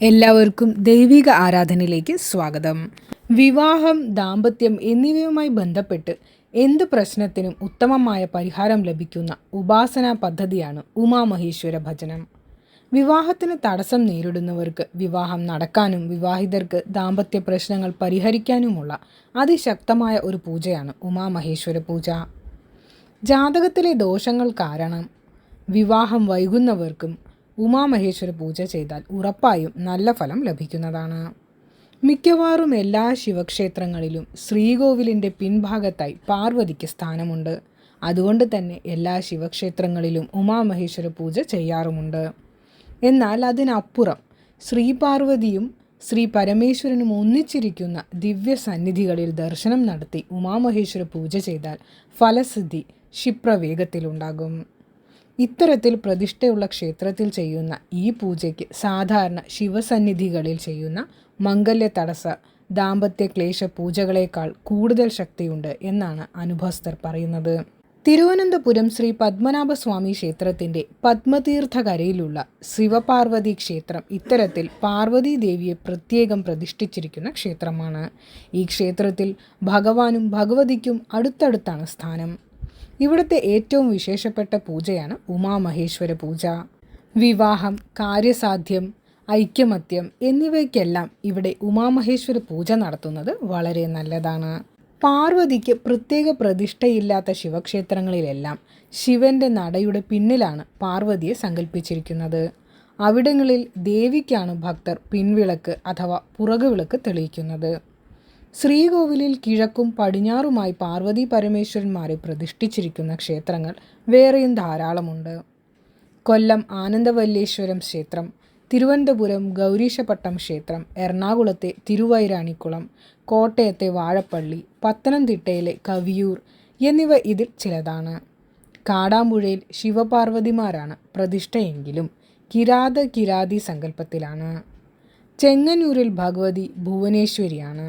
എല്ലാവർക്കും ദൈവിക ആരാധനയിലേക്ക് സ്വാഗതം. വിവാഹം ദാമ്പത്യം എന്നിവയുമായി ബന്ധപ്പെട്ട് എന്ത് പ്രശ്നത്തിനും ഉത്തമമായ പരിഹാരം ലഭിക്കുന്ന ഉപാസനാ പദ്ധതിയാണ് ഉമാമഹേശ്വര ഭജനം. വിവാഹത്തിന് തടസ്സം നേരിടുന്നവർക്ക് വിവാഹം നടക്കാനും വിവാഹിതർക്ക് ദാമ്പത്യ പ്രശ്നങ്ങൾ പരിഹരിക്കാനുമുള്ള അതിശക്തമായ ഒരു പൂജയാണ് ഉമാമഹേശ്വര പൂജ. ജാതകത്തിലെ ദോഷങ്ങൾ കാരണം വിവാഹം വൈകുന്നവർക്കും ഉമാമഹേശ്വര പൂജ ചെയ്താൽ ഉറപ്പായും നല്ല ഫലം ലഭിക്കുന്നതാണ്. മിക്കവാറും എല്ലാ ശിവക്ഷേത്രങ്ങളിലും ശ്രീകോവിലിന്റെ പിൻഭാഗത്തായി പാർവതിക്ക് സ്ഥാനമുണ്ട്. അതുകൊണ്ട് തന്നെ എല്ലാ ശിവക്ഷേത്രങ്ങളിലും ഉമാമഹേശ്വര പൂജ ചെയ്യാറുമുണ്ട്. എന്നാൽ അതിനപ്പുറം ശ്രീ പാർവതിയും ശ്രീ പരമേശ്വരനും ഒന്നിച്ചിരിക്കുന്ന ദിവ്യ സന്നിധികളിൽ ദർശനം നടത്തി ഉമാമഹേശ്വര പൂജ ചെയ്താൽ ഫലസിദ്ധി ക്ഷിപ്രവേഗത്തിലുണ്ടാകും. ഇത്തരത്തിൽ പ്രതിഷ്ഠയുള്ള ക്ഷേത്രത്തിൽ ചെയ്യുന്ന ഈ പൂജയ്ക്ക് സാധാരണ ശിവസന്നിധികളിൽ ചെയ്യുന്ന മംഗല്യ തടസ്സ ദാമ്പത്യ ക്ലേശ പൂജകളേക്കാൾ കൂടുതൽ ശക്തിയുണ്ട് എന്നാണ് അനുഭവസ്ഥർ പറയുന്നത്. തിരുവനന്തപുരം ശ്രീ പത്മനാഭസ്വാമി ക്ഷേത്രത്തിന്റെ പത്മതീർത്ഥകരയിലുള്ള ശിവപാർവതി ക്ഷേത്രം ഇത്തരത്തിൽ പാർവതി ദേവിയെ പ്രത്യേകം പ്രതിഷ്ഠിച്ചിരിക്കുന്ന ക്ഷേത്രമാണ്. ഈ ക്ഷേത്രത്തിൽ ഭഗവാനും ഭഗവതിക്കും അടുത്തടുത്താണ് സ്ഥാനം. ഇവിടുത്തെ ഏറ്റവും വിശേഷപ്പെട്ട പൂജയാണ് ഉമാമഹേശ്വര പൂജ. വിവാഹം കാര്യസാധ്യം ഐക്യമത്യം എന്നിവയ്ക്കെല്ലാം ഇവിടെ ഉമാമഹേശ്വര പൂജ നടത്തുന്നത് വളരെ നല്ലതാണ്. പാർവതിക്ക് പ്രത്യേക പ്രതിഷ്ഠയില്ലാത്ത ശിവക്ഷേത്രങ്ങളിലെല്ലാം ശിവന്റെ നടയുടെ പിന്നിലാണ് പാർവതിയെ സങ്കല്പിച്ചിരിക്കുന്നത് അവിടങ്ങളിൽ ദേവിക്കാണ് ഭക്തർ പിൻവിളക്ക് അഥവാ പുറകുവിളക്ക് തെളിയിക്കുന്നത്. ശ്രീകോവിലിൽ കിഴക്കും പടിഞ്ഞാറുമായി പാർവതി പരമേശ്വരന്മാരെ പ്രതിഷ്ഠിച്ചിരിക്കുന്ന ക്ഷേത്രങ്ങൾ വേറെയും ധാരാളമുണ്ട്. കൊല്ലം ആനന്ദവല്ലേശ്വരം ക്ഷേത്രം തിരുവനന്തപുരം ഗൗരീശപട്ടം ക്ഷേത്രം എറണാകുളത്തെ തിരുവൈരാണിക്കുളം കോട്ടയത്തെ വാഴപ്പള്ളി പത്തനംതിട്ടയിലെ കവിയൂർ എന്നിവ ഇതിൽ ചിലതാണ്. കാടാമ്പുഴയിൽ ശിവപാർവതിമാരാണ് പ്രതിഷ്ഠയെങ്കിലും കിരാത കിരാതി സങ്കല്പത്തിലാണ്. ചെങ്ങന്നൂരിൽ ഭഗവതി ഭുവനേശ്വരിയാണ്.